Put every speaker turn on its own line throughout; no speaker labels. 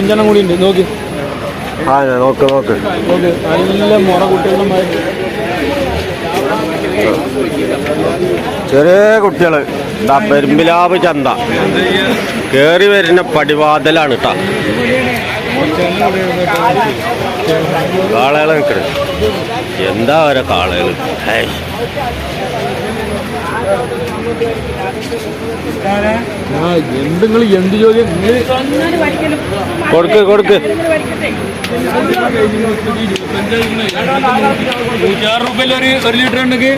അഞ്ചെണ്ണം കൂടി ഉണ്ട് നോക്കി.
ആ നോക്ക് നോക്ക്.
നോക്ക്. നല്ല മുറ കുട്ടികളുമായി
ചെറിയ കുട്ടികൾ. എന്താ പെരുമ്പിലാവ് ചന്ത. കേറി വരുന്ന പടിവാതലാണ് കേട്ടാ കാളകൾ നിൽക്കണ് എന്താ വരെ കാളകൾ ഹേയ്.
ആ എന്ത് നിങ്ങൾ എന്ത് ചോദ്യം
കൊടുക്ക് കൊടുക്ക്.
നൂറ്റാറ് റുപ്യല്ല ഒരു ഒരു ലിറ്റർ ഉണ്ടെങ്കിൽ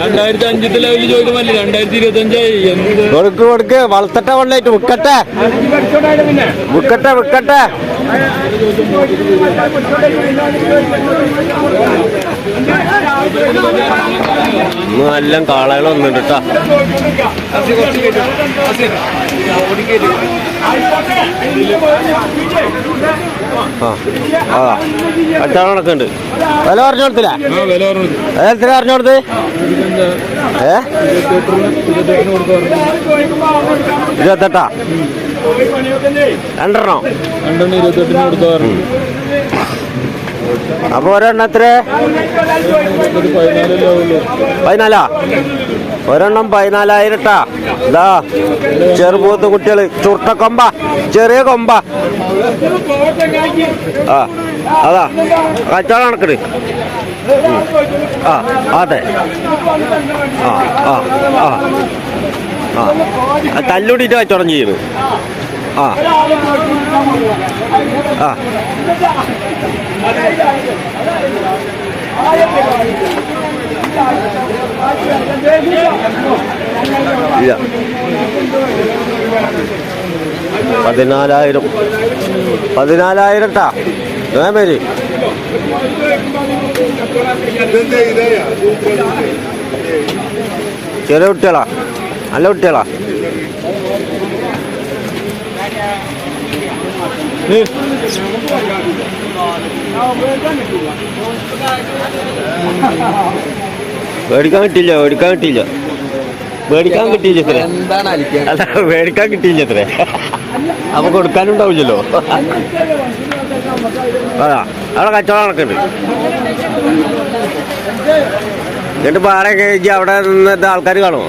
രണ്ടായിരത്തി അഞ്ചത്തെ ലെവലിൽ ചോദിക്കുമല്ലേ രണ്ടായിരത്തി ഇരുപത്തി അഞ്ചായി
കൊടുക്ക് കൊടുക്ക്. വളർത്തട്ടെ വെള്ളായിട്ട് വിക്കട്ടെ. വിക്കട്ടെ വിക്കട്ടെ. ഇന്ന് നല്ല കാളകൾ വന്നിട്ട് കേട്ടാ ആ നടക്കുന്നുണ്ട് വില പറഞ്ഞു കൊടുത്തില്ല? എത്ര പറഞ്ഞു കൊടുത്ത്. ഏ? ഇരുപത്തെട്ടാ? രണ്ടെണ്ണോ.
ഇരുപത്തെട്ടിന്
അപ്പൊ ഒരെണ്ണം എത്ര പതിനാലാ? ഒരെണ്ണം പതിനാലായിരം ട്ടാ ഇതാ ചെറുപൂത്ത് കുട്ടികൾ. ചുട്ട കൊമ്പ ചെറിയ കൊമ്പ. ആ അതാ. കച്ചവടം നടക്കണ്. ആ അതെ. ആ ആ ആ. ആ. തല്ലുടിയിട്ട് കച്ചവടം ചെയ്യുന്നു ആ. ആ. പതിനാലായിരം പതിനാലായിരം. ട്ടാ ഞാൻ പേര്? ചെറിയ കുട്ടികളാ. നല്ല കുട്ടികളാ. മേടിക്കാൻ കിട്ടില്ല മേടിക്കാൻ കിട്ടില്ല മേടിക്കാൻ കിട്ടിയില്ല ഇത്രേ. അല്ല മേടിക്കാൻ കിട്ടിയില്ല ഇത്രേ. അപ്പൊ കൊടുക്കാനുണ്ടാവില്ലല്ലോ. അതാ അവിടെ കച്ചവടം നടക്കുന്നുണ്ട്. എന്നിട്ട് പാറ കഴിച്ച് അവിടെ നിന്നിട്ട് ആൾക്കാർ കാണുമോ?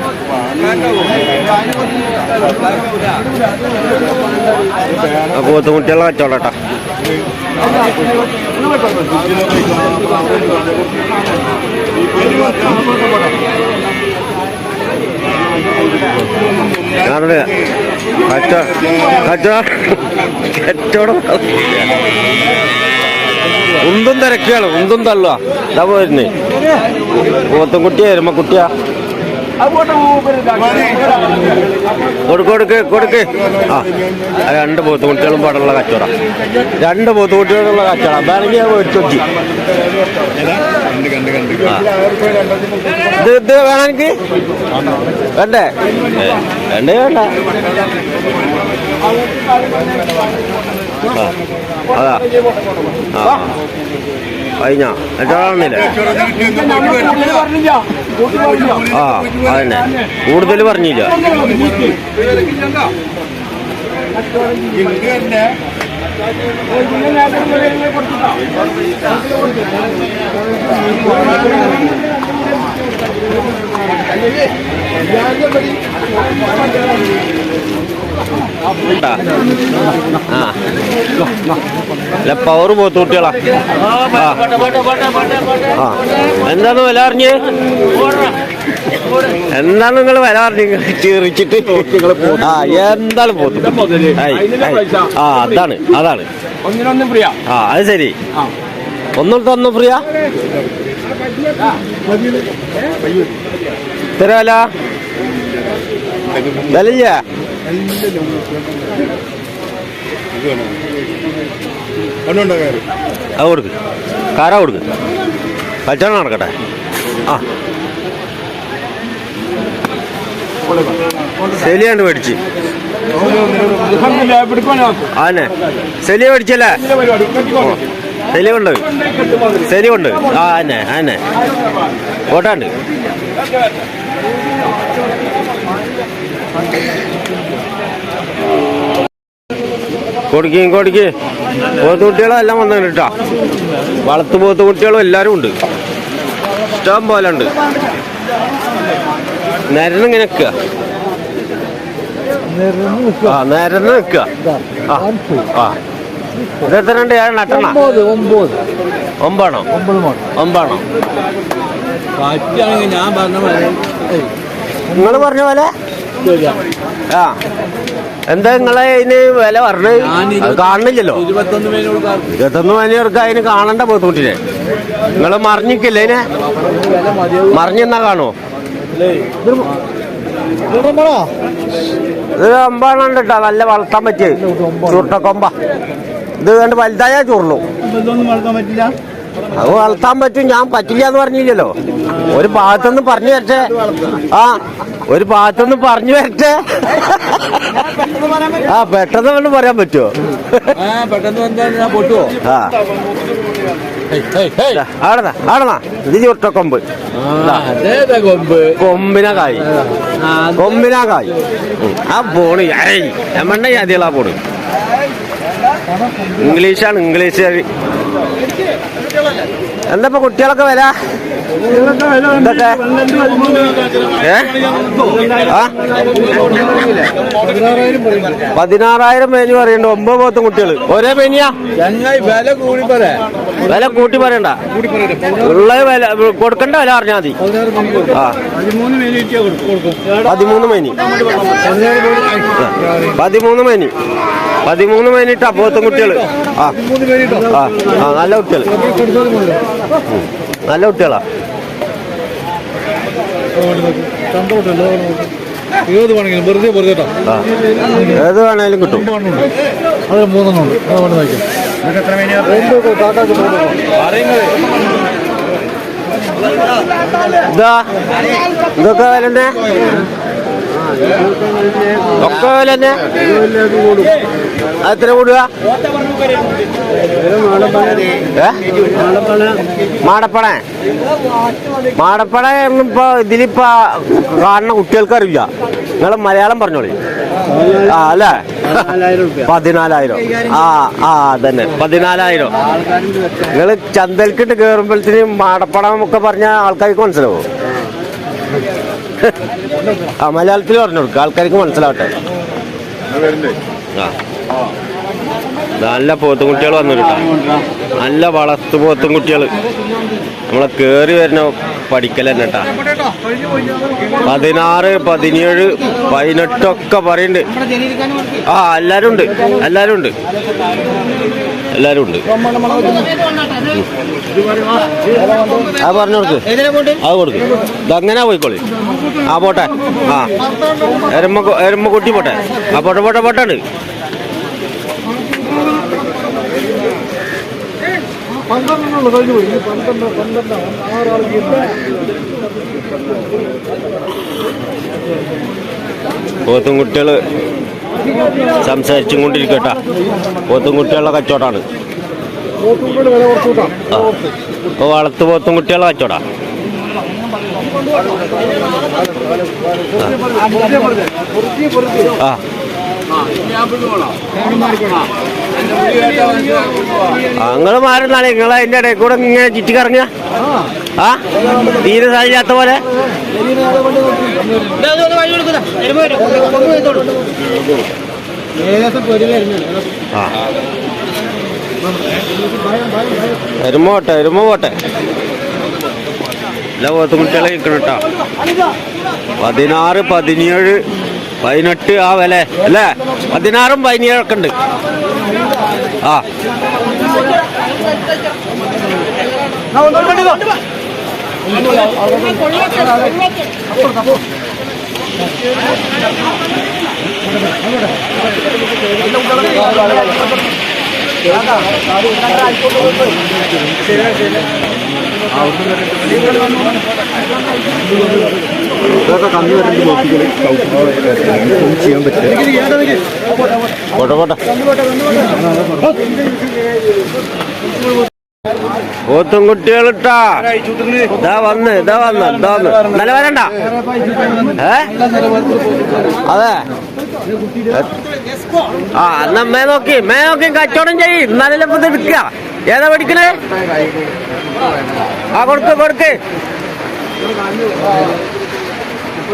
ആ പോത്തുമുട്ടിയുള്ള കച്ചവടട്ടാ ഉന്തും തിരക്കുകയാണ് ഉന്തും തള്ളുക ഇതാ പോയിരുന്നേ വരുമ്പോ കുട്ടിയാ കൊടുക്ക് കൊടുക്ക് കൊടുക്ക്. ആ രണ്ട് പോത്ത് കുട്ടികളും പാടുള്ള കച്ചവടം. രണ്ട് പോത്ത് കുട്ടികളുള്ള കച്ചവടം. അതാണെങ്കിൽ ഞാൻ മേടിച്ചു നോക്കി ആ. ഇത് ഇത് വേണം എനിക്ക്? വേണ്ടേ? വേണ്ടേ വേണ്ട. അതാ ആ. കഴിഞ്ഞ? ആ അതന്നെ. കൂടുതൽ പറഞ്ഞില്ല. ട്ടാ. അല്ല പവർ പോത്ത് കുട്ടികളാ ആ. എന്താണ് വില അറിഞ്ഞ്? എന്താണ് നിങ്ങൾ വില അറിഞ്ഞ്? ചീറിച്ചിട്ട് ആ എന്താണ് പോത്ത്. ആ അതാണ് അതാണ്. ആ അത് ശരി. ഒന്നും തന്നു ഫ്രീയാ? എത്ര വിലയ്യ അത് കൊടുക്ക്. കാര കൊടുക്ക്. കച്ചവടം നടക്കട്ടെ. ആ. സെലിയാണ്ട് മേടിച്ച്. ആന്നെ സെലിയ മേടിച്ചല്ലേ? സെലി തെളിവുണ്ട്. ആ ആന്നെ ആന്നെ ഓട്ടാണ്ട് കൊടുക്കും കൊടുക്ക്. പോത്ത് എല്ലാം വന്നു കേട്ടാ വളർത്തു കുട്ടികളും എല്ലാരും ഉണ്ട്. ഇഷ്ടം പോലെ ഉണ്ട്. നിരന്ന് ഇങ്ങനെ നിൽക്കുക. ആ നിരന്ന് നിൽക്കുക. ആ ആ. ഇത് രണ്ട് ഏഴ് നട്ടണ
ഒമ്പത്
ഒമ്പാണോ
ഒമ്പത് മാസം
പറ്റുകയാണെങ്കിൽ ഞാൻ പറഞ്ഞ പോലെ
നിങ്ങൾ പറഞ്ഞ പോലെ? ആ. എന്താ നിങ്ങളെ ഇതിന് വില പറഞ്ഞത്? കാണില്ലല്ലോ കാണുന്നില്ലല്ലോ.
ഇരുപത്തൊന്ന്
മണിയർക്ക് അതിന് കാണണ്ട ബുദ്ധിമുട്ടില്ലേ? നിങ്ങൾ മറിഞ്ഞിക്കില്ലേ ഇതിനെ? മറിഞ്ഞെന്നാ കാണുമോ ഇത് അമ്പാണ് കേട്ടോ നല്ല വളർത്താൻ പറ്റിയത്. ചുരുട്ടക്കൊമ്പ ഇത് കണ്ട് വലുതായ
ചൂർണു
അത് വളർത്താൻ പറ്റും ഞാൻ പറ്റില്ല എന്ന് പറഞ്ഞില്ലല്ലോ ഒരു ഭാഗത്തുനിന്ന് പറഞ്ഞു വരട്ടെ ആ ഒരു ഭാഗത്തുനിന്ന് പറഞ്ഞു വരട്ടെ ആ പെട്ടെന്ന് കൊണ്ട് പറയാൻ പറ്റുമോ
ആ
ആടന്നാ ആടന്നാ ഇത്
ചുട്ട കൊമ്പ്
കൊമ്പിനാ കായ് കൊമ്പിനാ കായ്. ആ പോണി ഏയ് എമ്മണ്ണ അതികളാ പോണ് ഇംഗ്ലീഷാണ് ഇംഗ്ലീഷ് എന്താ ഇപ്പൊ കുട്ടികളൊക്കെ വില? ഏ? ആ? പതിനാറായിരം പേര് പറയണ്ട ഒമ്പത് പോത്തും കുട്ടികൾ ഒരേ പേനിയാ?
വില കൂടി പറയാ
വില കൂട്ടി പറയണ്ട. ഉള്ള വില കൊടുക്കണ്ട വില പറഞ്ഞാൽ മതി. ആ.
പതിമൂന്ന്
മേനി പതിമൂന്ന് മേനി പതിമൂന്ന് മേനിട്ടാ പോത്തും കുട്ടികൾ ആ. ആ. നല്ല കുട്ടികൾ നല്ല കുട്ടികളാ
ഏത് വേണമെങ്കിലും വെറുതെ വെറുതെ കേട്ടോ
ഏത് വേണേലും കിട്ടും
അത് മൂന്നെണ്ണം ഉണ്ട് അത് വേണം നോക്കാം കാക്കാക്ക്
ഇതാ ഇതൊക്കെ വില തന്നെ ഒക്കെ വില തന്നെ എത്ര കൂടുക? മാടപ്പണ. മാടപ്പണ ഇപ്പൊ ഇതിലിപ്പോ കാണുന്ന കുട്ടികൾക്ക് അറിയില്ല നിങ്ങൾ മലയാളം പറഞ്ഞോളി. ആ അല്ലേ? പതിനാലായിരം ആ ആ അതന്നെ. പതിനാലായിരം. നിങ്ങൾ ചന്തൽക്കിട്ട് കയറുമ്പോഴത്തേനും മാടപ്പണം ഒക്കെ പറഞ്ഞ ആൾക്കാർക്ക് മനസ്സിലാവും? ആ മലയാളത്തിൽ പറഞ്ഞു കൊടുക്കുക ആൾക്കാർക്ക് മനസ്സിലാവട്ടെ. ആ. നല്ല പോത്തും കുട്ടികൾ വന്നു കിട്ടാം നല്ല വളർത്തു പോത്തും കുട്ടികൾ നമ്മളെ കേറി വരുന്ന പഠിക്കൽ തന്നെ കേട്ടാ പതിനാറ് പതിനേഴ് പതിനെട്ടൊക്കെ പറയുന്നുണ്ട് ആ എല്ലാരും ഉണ്ട് എല്ലാരും ഉണ്ട് എല്ലാരും ഉണ്ട് അത് പറഞ്ഞു കൊടുക്ക്. അത് കൊടുക്ക്. ഇതങ്ങനെ പോയിക്കോളി. ആ പോട്ടെ. ആ. എരമ്മ കൊ- എരമ്മ കുട്ടി പോട്ടെ. ആ പോട്ടെ പോട്ടെ പോട്ടെ.
പന്ത്രണ്ടെണ്ണുള്ളൂ കഴിഞ്ഞു പോയി. പന്ത്രണ്ട് പന്ത്രണ്ട്. ആറാൾക്ക്
പോത്തും കുട്ടികൾ സംസാരിച്ചും കൊണ്ടിരിക്കട്ടാ പോത്തും കുട്ടികളുടെ കച്ചവടമാണ് ഇപ്പോൾ വളർത്തു പോത്തും കുട്ടികളുടെ കച്ചവടാ. ആ. നിങ്ങൾ മാറുന്നാണ്. നിങ്ങൾ അതിന്റെ ഇടയിൽ കൂടെ ഇങ്ങനെ ചുറ്റി കറങ്ങുക. ആ? തീരെ സാധിക്കാത്ത പോലെ. എരുമ പോട്ടെ എരുമ പോട്ടെ. എല്ലാ പോത്തും കുട്ടികളെ നിൽക്കണം കേട്ടോ പതിനാറ് പതിനേഴ്. പതിനെട്ട് ആ വില അല്ലേ? പതിനാറും പതിനേഴൊക്കെ ഉണ്ട്. ആ.
ഇതൊക്കെ
കുട്ടികളിട്ടാ വന്ന് ഇതാ വന്ന് ഇതാ വന്ന്. നല്ല വരണ്ട. ഏ? അതെ. ആ എന്നാ മേ നോക്കി മേ നോക്കി കച്ചവടം എന്നാലല്ലേ ഇപ്പൊ ഇത് ഏതാ പഠിക്കണേ ആ കൊടുക്ക് കൊടുക്ക്.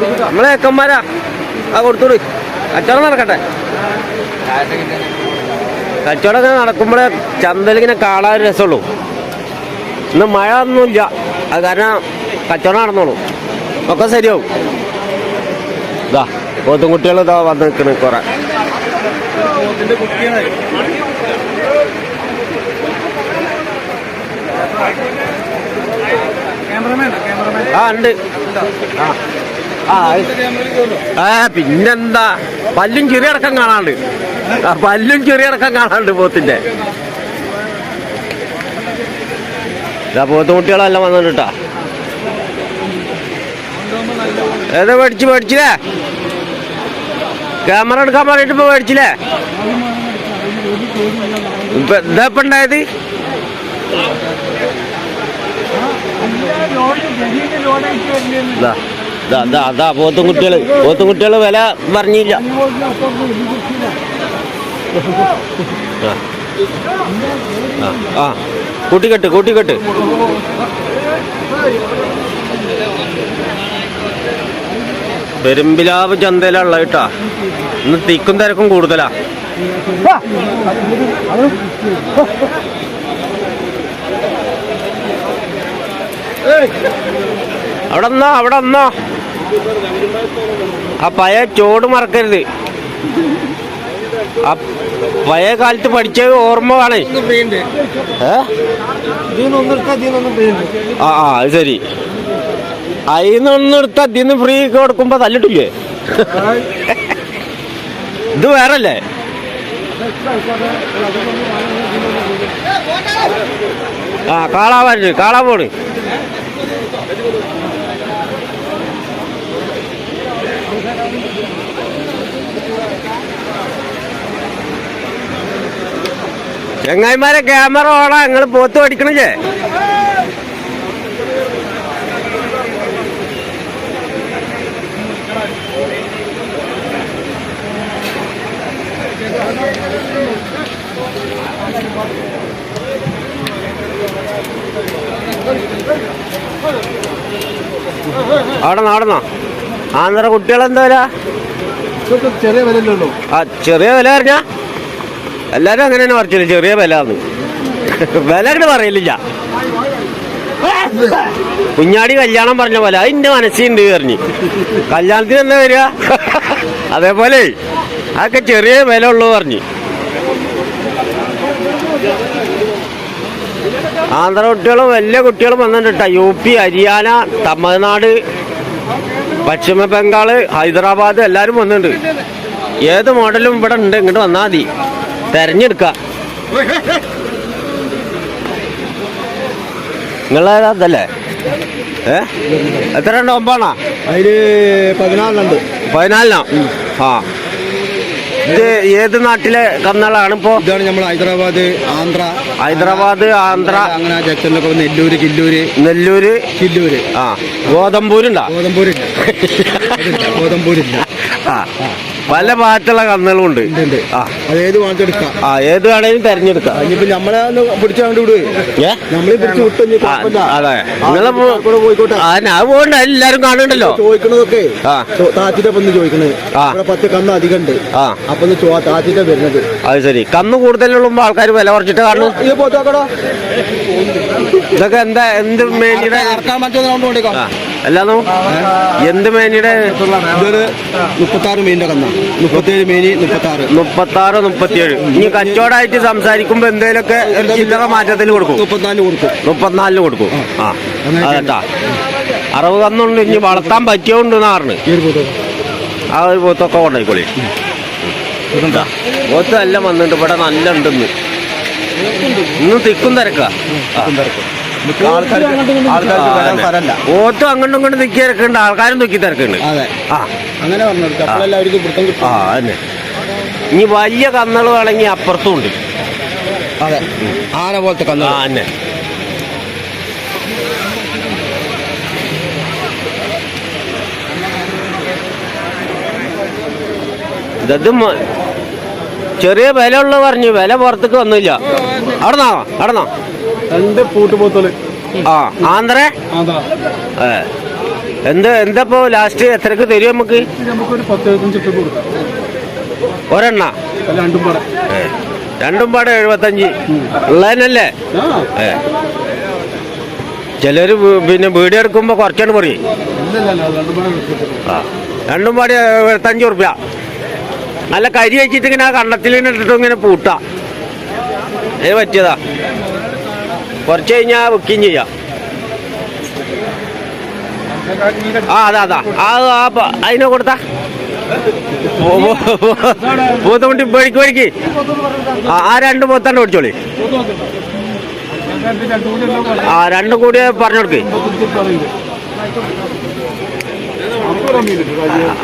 നമ്മളെ അക്കന്മാരാ ആ കൊടുത്തോളൂ. കച്ചവടം നടക്കട്ടെ. കച്ചവടം ഇങ്ങനെ നടക്കുമ്പോഴേ ചന്തലിങ്ങനെ കാണാൻ രസമുള്ളൂ. ഇന്ന് മഴ ഒന്നുമില്ല. അത് കാരണം കച്ചവടം നടന്നോളൂ. ഒക്കെ ശരിയാവും. ഇതാ പോത്തും കുട്ടികൾ ഇതാ വന്ന് നിൽക്കണ കുറെ. ആ ഉണ്ട്. ആ. ആ പിന്നെന്താ? പല്ലും ചെറിയടക്കം കാണാണ്ട്. പല്ലും ചെറിയടക്കം കാണാണ്ട് പോത്തിന്റെ. പോത്ത് കുട്ടികളെല്ലാം വന്നിട്ടാ ഏതാ മേടിച്ച് മേടിച്ചില്ലേ? ക്യാമറ എടുക്കാൻ പറഞ്ഞിട്ട് ഇപ്പൊ മേടിച്ചില്ലേ? ഇപ്പൊ എന്താ ഇപ്പൊ ഉണ്ടായത്? ഇതാ. അതാ കുട്ടികൾ വില പറഞ്ഞില്ല. ആ കൂട്ടിക്കെട്ട് കൂട്ടിക്കെട്ട്. പെരുമ്പിലാവ് ചന്തയിലുള്ള കേട്ടാ. ഇന്ന് തിക്കും തിരക്കും കൂടുതലാ. അവിടെ നിന്നോ അവിടെ നിന്നോ ആ പഴയ ചോട് മറക്കരുത്. ആ പഴയ കാലത്ത് പഠിച്ച ഓർമ്മ വേണേ ആ ആ അത് ശരി. അതിന്നൊന്നും എടുത്ത അതിന്ന് ഫ്രീ കൊടുക്കുമ്പോ തല്ലിട്ടില്ലേ? ഇത് വേറല്ലേ? ആ കാളാ വരരുത് കാളാ പോണ്. ചെങ്ങായിമാരെ ക്യാമറ ഓടാ നിങ്ങൾ പോത്ത് പഠിക്കണില്ലേ? അവിടെ ആടണോ ആന്ധ്ര കുട്ടികളെന്താ വില
ചെറിയ ചെറിയ വില
ആ ചെറിയ വില പറഞ്ഞ? എല്ലാരും അങ്ങനെ തന്നെ പറിച്ചില്ല? ചെറിയ വില എന്ന് വില അങ്ങോട്ട് പറയലില്ല. കുഞ്ഞാടി കല്യാണം പറഞ്ഞ പോലെ അതിന്റെ മനസ്സിണ്ട് പറഞ്ഞു. കല്യാണത്തിന് എന്താ വരിക? അതേപോലെ അതൊക്കെ ചെറിയ വില ഉള്ളു പറഞ്ഞു. ആന്ധ്ര കുട്ടികളും വലിയ കുട്ടികളും വന്നിട്ടുണ്ട് യു പി ഹരിയാന തമിഴ്നാട് പശ്ചിമ ബംഗാൾ ഹൈദരാബാദ് എല്ലാവരും വന്നിട്ടുണ്ട്. ഏത് മോഡലും ഇവിടെ ഉണ്ട് ഇങ്ങോട്ട് വന്നാൽ മതി. തെരഞ്ഞെടുക്ക നിങ്ങളേതാ ഇതല്ലേ? ഏ? എത്ര ഉണ്ട് ഒമ്പാണോ?
അതിൽ പതിനാലുണ്ട്
പതിനാലിനോ? ആ. ഇത് ഏത് നാട്ടിലെ കന്നുകളാണ് ഇപ്പോ?
ഇതാണ് നമ്മൾ ഹൈദരാബാദ് ആന്ധ്ര.
ഹൈദരാബാദ് ആന്ധ്ര.
അങ്ങനെ ജംഗ്ഷനിലൊക്കെ നെല്ലൂര് കില്ലൂര്.
നെല്ലൂര്?
കില്ലൂര്.
ആ. ഗോതമ്പൂരുണ്ടോ?
ഗോതമ്പൂരില്ല. ഗോതമ്പൂരില്ല.
ആ. പല ഭാഗത്തുള്ള കന്നുകളും ഉണ്ട്
വാങ്ങിച്ചെടുക്കാം
ആ. ഏത് വേണേലും തെരഞ്ഞെടുക്കാം.
ഇനിയിപ്പോ നമ്മളെ ഒന്ന് പിടിച്ച് അങ്ങോട്ട് വിടുവേ
ഏ?
നമ്മളെ പിടിച്ച് വിട്ടു
ആ, അതെ. നിങ്ങളെ
കൂടെ പോയിക്കോട്ടെ?
ആ ഞാൻ പോകണ്ട എല്ലാരും കാണണ്ടല്ലോ
ചോദിക്കണതൊക്കെ
ആ.
ഇവിടെ പത്ത് കന്ന് അധികം ഉണ്ട്.
ആ.
അപ്പൊ ഒന്ന് ചോ താറ്റിന്റെ വരുന്നത്.
അത് ശരി. കന്ന് കൂടുതലുള്ള ആൾക്കാർ വില കുറച്ചിട്ട് കാണും.
ഇത് പോത്തോക്കടോ
ഇതൊക്കെ എന്താ എന്ത് മേനിയുടെ
പറ്റുന്ന
ആ. അല്ലാന്നോ? എന്ത് മേനിയുടെ?
ഇതൊരു മുപ്പത്തി ആറ് മീനിന്റെ കന്ന. മുപ്പത്തേഴ് മീനി മുപ്പത്തി ആറ്
മുപ്പത്താറ് മുപ്പത്തിയേഴ്. ഇനി കച്ചവടമായിട്ട് സംസാരിക്കുമ്പോ എന്തേലൊക്കെ ചില്ലറ മാറ്റത്തിൽ കൊടുക്കും.
മുപ്പത്തിനാലിന് കൊടുക്കും.
മുപ്പത്തിനാലിന് കൊടുക്കും. ആ. അതെട്ടാ അറുപത് കന്നുണ്ട് ഇനി വളർത്താൻ പറ്റിയോണ്ട് നാറിന്
പോത്തോ?
ആ ഒരു പോത്തൊക്കെ കൊണ്ടായിക്കോളി. പോത്ത് എല്ലാം വന്നിട്ട് ഇവിടെ നല്ല ഉണ്ടെന്ന്. ഇന്ന് തിക്കും തിരക്കാ. ഓട്ടും അങ്ങോട്ടും ഇങ്ങോട്ടും തിക്കി തിരക്കുണ്ട് ആൾക്കാരും തിക്കി തിരക്കുണ്ട്
അതെ.
ആ.
അങ്ങനെ പറഞ്ഞു അപ്പോഴെല്ലാവർക്കും പിടുത്തം കിട്ടും.
ആ ഇനി വലിയ കന്നുകൾ വേണമെങ്കിൽ അപ്പുറത്തും ഉണ്ട്
അതെ ആന പോലത്തെ
ആ
കന്നു
തന്നെ ഇതത് ചെറിയ വില ഉള്ള പറഞ്ഞു വില പുറത്തേക്ക് വന്നില്ല. അവിടെ നിന്നോ അവിടെ നിന്നോ
രണ്ട് പൂട്ടുപോത്തൽ
ആ ആന്ധ്ര? എന്ത് എന്തപ്പോ ലാസ്റ്റ് എത്രക്ക് തരും നമുക്ക്? ഒരെണ്ണ?
രണ്ടും പാടെ.
എഴുപത്തഞ്ച്. ഉള്ളതന്നല്ലേ ചിലര് പിന്നെ വീഡിയോ എടുക്കുമ്പോ കുറച്ചാണ് പറയും.
രണ്ടും പാടെ
എഴുപത്തഞ്ച് ഉറുപ്യ നല്ല കരി വെച്ചിട്ട് ഇങ്ങനെ ആ കണ്ണത്തിൽ ഇങ്ങനെ ഇട്ടിട്ട് ഇങ്ങനെ പൂട്ടാ. ഏത് പറ്റിയതാ? കുറച്ച് കഴിഞ്ഞാൽ ബുക്കിങ് ചെയ്യാം. ആ അതാ അതാ. ആ അതിനെ കൊടുത്താ. പൂത്തമുട്ടി പേടിക്ക് പേടിക്ക്. ആ രണ്ട് പോത്താണ്ട് ഓടിച്ചോളി ആ രണ്ടും കൂടി പറഞ്ഞു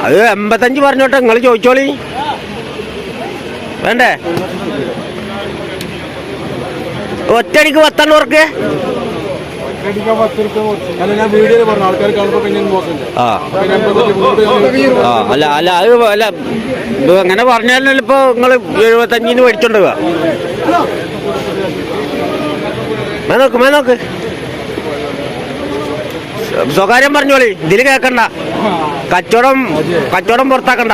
അത് എൺപത്തഞ്ച് പറഞ്ഞോട്ടെ നിങ്ങൾ ചോദിച്ചോളി. വേണ്ടേ? ഒറ്റടിക്ക് പത്തെണ്ണം ഉറക്ക്?
അല്ല
അല്ല അത് അല്ല അങ്ങനെ പറഞ്ഞാലും ഇപ്പൊ നിങ്ങൾ എഴുപത്തഞ്ചിന് മേടിച്ചോണ്ട് പോവാ മേ നോക്ക് മേ നോക്ക്. സ്വകാര്യം പറഞ്ഞോളി ഇതിൽ കേക്കണ്ട. കച്ചവടം കച്ചവടം പുറത്താക്കണ്ട.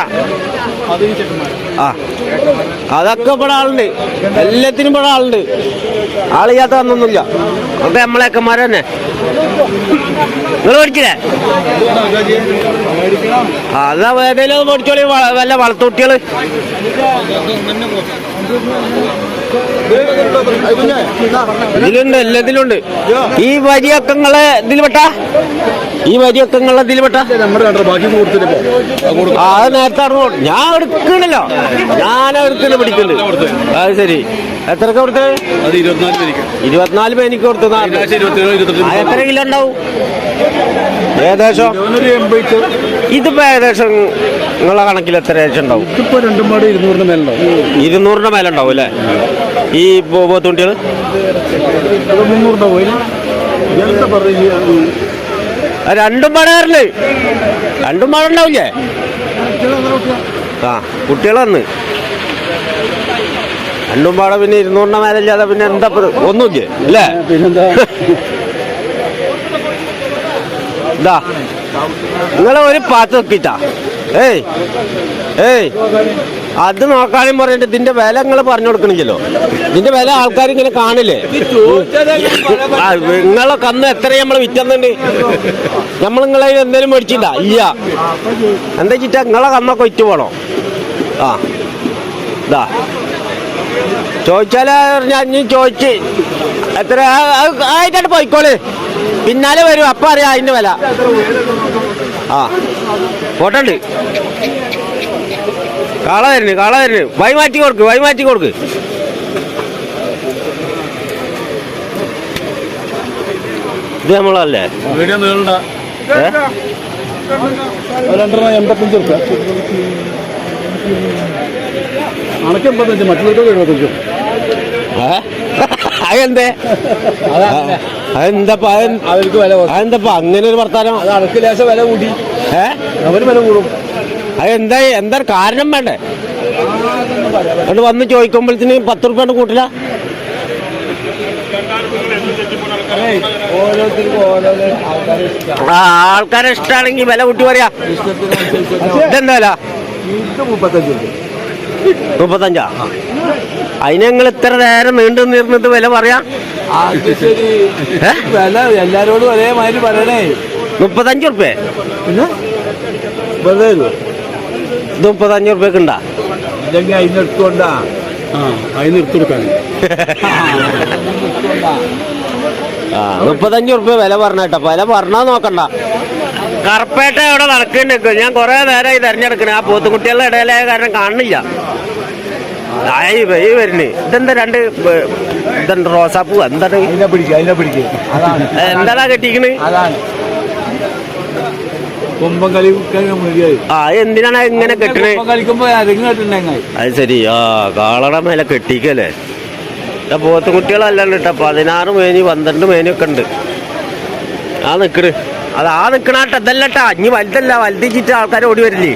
അതൊക്കെ ഇവിടെ ആളുണ്ട്. എല്ലാത്തിനും ഇവിടെ ആളുണ്ട്. ആളില്ലാത്ത വന്നൊന്നുമില്ല ഒക്കെ നമ്മളേക്കന്മാർ തന്നെ. നിങ്ങൾ മേടിച്ചില്ലേ അതാ ഏതെങ്കിലും മേടിച്ചോളി വല്ല വളർത്തുട്ടികൾ ഇതിലുണ്ട് എല്ലാത്തിലുണ്ട്. ഈ വരിയൊക്കെ നിങ്ങളെ ഇതിൽ പെട്ട? ഈ വരിയൊക്കെ നിങ്ങളെ ഇതിൽ
കണ്ടോ ബാക്കി കൊടുത്തിട്ട്
ആ അത് നേരത്തെ ഞാൻ എടുക്കണല്ലോ. ഞാൻ എടുക്കണ പിടിക്കുന്നുണ്ട് അത് ശരി. എത്ര കൊടുത്ത്?
ഇരുപത്തിനാല്
പേനിക്ക് കൊടുത്തു എത്ര കിലോ ഉണ്ടാവും? ഏകദേശം? ഇതിപ്പോ ഏകദേശം നിങ്ങളെ കണക്കിൽ എത്ര ഏകദേശം ഉണ്ടാവും?
ഇപ്പൊ രണ്ടും പാട് ഇരുന്നൂറിന് മേലുണ്ടാവും.
ഇരുന്നൂറിന്റെ മേലെ ഉണ്ടാവും അല്ലേ? ഈ പോത്തുണ്ടികൾ രണ്ടും പാടാറില്ലേ രണ്ടും പാടുണ്ടാവില്ലേ? ആ കുട്ടികളന്ന്. രണ്ടും പാടെ പിന്നെ ഇരുന്നൂറിന്റെ മേലെ ഇല്ലാതെ പിന്നെ എന്താ? ഒന്നുമില്ലേ? അല്ലേ
പിന്നെന്താ?
ഇതാ. നിങ്ങളെ ഒരു പാത്ത് നോക്കിട്ടാ ഏയ് ഏയ്. അത് നോക്കാനും പറഞ്ഞിട്ട് ഇതിന്റെ വില നിങ്ങൾ പറഞ്ഞു കൊടുക്കണില്ലല്ലോ ഇതിന്റെ വില ആൾക്കാർ ഇങ്ങനെ കാണില്ലേ? നിങ്ങളെ കന്ന് എത്ര നമ്മൾ വിറ്റുന്നുണ്ട് നമ്മൾ നിങ്ങളെ എന്തെങ്കിലും മേടിച്ചില്ല ഇല്ല. എന്താ ചിറ്റാ നിങ്ങളെ കന്നൊക്കെ വിറ്റ് പോണോ? ആ. ഇതാ. ചോദിച്ചാലേ ഞാൻ ചോദിച്ച് എത്ര? ആയിട്ടാണ് പോയിക്കോളേ. പിന്നാലെ വരും. അപ്പൊ അറിയാം അതിന്റെ വില. ആ. പോട്ടുണ്ട്. കാള തരുന്നു കള തരുന്നു വൈ മാറ്റി കൊടുക്ക് വൈ മാറ്റി കൊടുക്ക്. ഇത് നമ്മളല്ലേ?
വീഡിയോ നീളണ്ട.
ഏ?
രണ്ടെണ്ണം എൺപത്തഞ്ച് റുപ്യ അണക്ക് എൺപത്തഞ്ച് മറ്റുള്ളവർക്ക് എഴുപത്തഞ്ച്.
അതെന്തേ? അതെന്താ?
അവർക്ക് വില
അതെന്താ അങ്ങനെ ഒരു വർത്താനം?
അത് അണക്ക് ലേശം വില കൂടി.
ഏഹ്
അവർ വില കൂടും.
അതെന്താ എന്താ കാരണം വേണ്ടേ? അത് വന്ന് ചോദിക്കുമ്പോഴത്തേന് പത്ത് റുപ്യ കൂട്ടില്ല.
ആൾക്കാരെ
ആ ആൾക്കാരെ ഇഷ്ടമാണെങ്കിൽ വില കൂട്ടി പറയാ. ഇതെന്താ വില?
മുപ്പത്തഞ്ച്.
അതിന് നിങ്ങൾ ഇത്ര നേരം നീണ്ടു നിന്നിട്ട് വില പറയാ?
വില എല്ലാരോടും ഒരേമാതിരി പറയണേ.
മുപ്പത്തഞ്ച് റുപ്യ?
വെറുതെ തരുമോ
മുപ്പത് അഞ്ഞൂറ് രൂപയ്ക്ക് ഉണ്ടാ
ഇല്ലെങ്കിൽ അതിനെടുത്തോണ്ടാ ആ. അതിന് എടുത്തു കൊടുക്കാൻ.
ആ മുപ്പത്തഞ്ഞൂറ് രൂപ വില പറഞ്ഞേട്ടോ വില പറഞ്ഞാ നോക്കണ്ട. കറുപ്പേട്ട ഇവിടെ നടക്കുന്നുണ്ട് ഞാൻ കുറെ നേരമായി തെരഞ്ഞെടുക്കണേ. ആ പോത്തുകുട്ടികളുടെ ഇടയിലായ കാരണം കാണുന്നില്ല. ആയി വൈ വരുന്നു. ഇതെന്താ രണ്ട് ഇതെന്താ റോസാപ്പൂ? എന്താണ്?
പിടിക്കുക
എന്താടാ കെട്ടിക്കണ്
അതാണ്.
കൊമ്പം കളി
ആ എന്തിനാണ് ഇങ്ങനെ കെട്ടണേ?
കൊമ്പം കളിക്കുമ്പോ
അത് ശരി. ആ കാളയുടെ മേലെ കെട്ടിക്കല്ലേ? പോത്തും കുട്ടികളല്ലാണ്ട് കേട്ടോ. പതിനാറ് മേനി പന്ത്രണ്ട് മേനിയൊക്കെ ഉണ്ട്. ആ നിക്കണ്. അത് ആ നിക്കണാട്ട ഇതല്ലട്ടാ ഇനി വലുതല്ല. വലുതിച്ചിട്ട് ആൾക്കാർ ഓടി വരില്ലേ?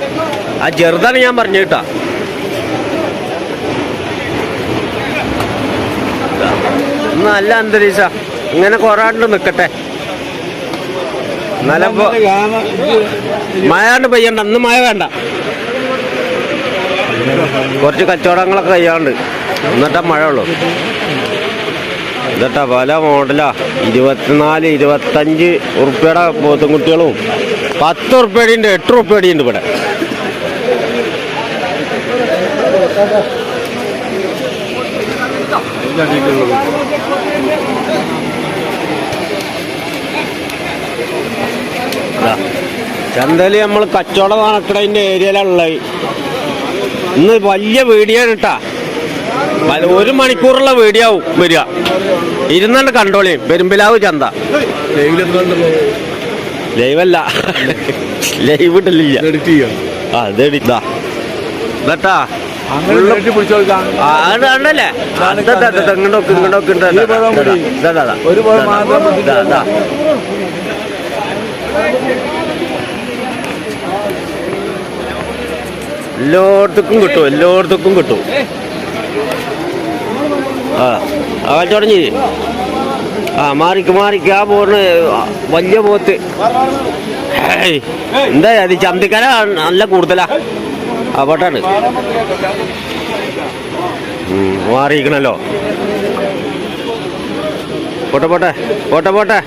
ആ ചെറുതാണ് ഞാൻ പറഞ്ഞു കേട്ടാ. നല്ല അന്തരീക്ഷ. ഇങ്ങനെ കൊറാണ്ട് നിക്കട്ടെ. എന്നാലും ഇപ്പൊ മഴ പെയ്യണ്ട. അന്ന് മഴ വേണ്ട. കുറച്ച് കച്ചവടങ്ങളൊക്കെ കഴിയാണ്ട് എന്നിട്ടാ മഴ ഉള്ളു. എന്നിട്ടാ പല മോഡലാ. ഇരുപത്തിനാല് ഇരുപത്തഞ്ച് ഉറുപ്പ്യയുടെ പോത്തും കുട്ടികളും. പത്ത് ഉറുപ്പ്യടിയുണ്ട് ഉണ്ട് എട്ട് ഉറുപ്പ്യടിയുണ്ട് ഉണ്ട് ഇവിടെ. ഇതാ. ചന്തൽ നമ്മൾ കച്ചവടം നടക്കണതിന്റെ ഏരിയയിലുള്ളത് ഇന്ന് വലിയ വീഡിയോ കേട്ടാ ഒരു മണിക്കൂറുള്ള വീഡിയോ ആവും വരിക. ഇരുന്നാണ്ട് കണ്ടോളിയും പെരുമ്പിലാവ് ചന്ത. ലൈവല്ല. ലൈവ് ഇട്ടില്ല ആ ഇത് ഇതാ. ഇതാ
അങ്ങനെ നേരിട്ട് പിടിച്ചു കൊടുക്കാം.
ആ അത് കണ്ടല്ലേ? ഇങ്ങോട്ടൊക്കെ ഇങ്ങോട്ടൊക്കെ ഉണ്ട്
ഈ പഴം കൂടി. ഒരു പഴം മാത്രം മതി.
എല്ലായിടത്തേക്കും കിട്ടും എല്ലായിടത്തേക്കും കിട്ടും. ആ ആ തുടങ്ങി ആ മാറിക്ക് മാറിക്ക് ആ പോണ് വലിയ പോത്ത്. എന്താ അത് ചന്തിക്കര നല്ല കൂടുതലാ. ആ പോട്ടാണ് മാറിയിരിക്കണല്ലോ. പോട്ടെ പോട്ടെ പോട്ടെ പോട്ടെ.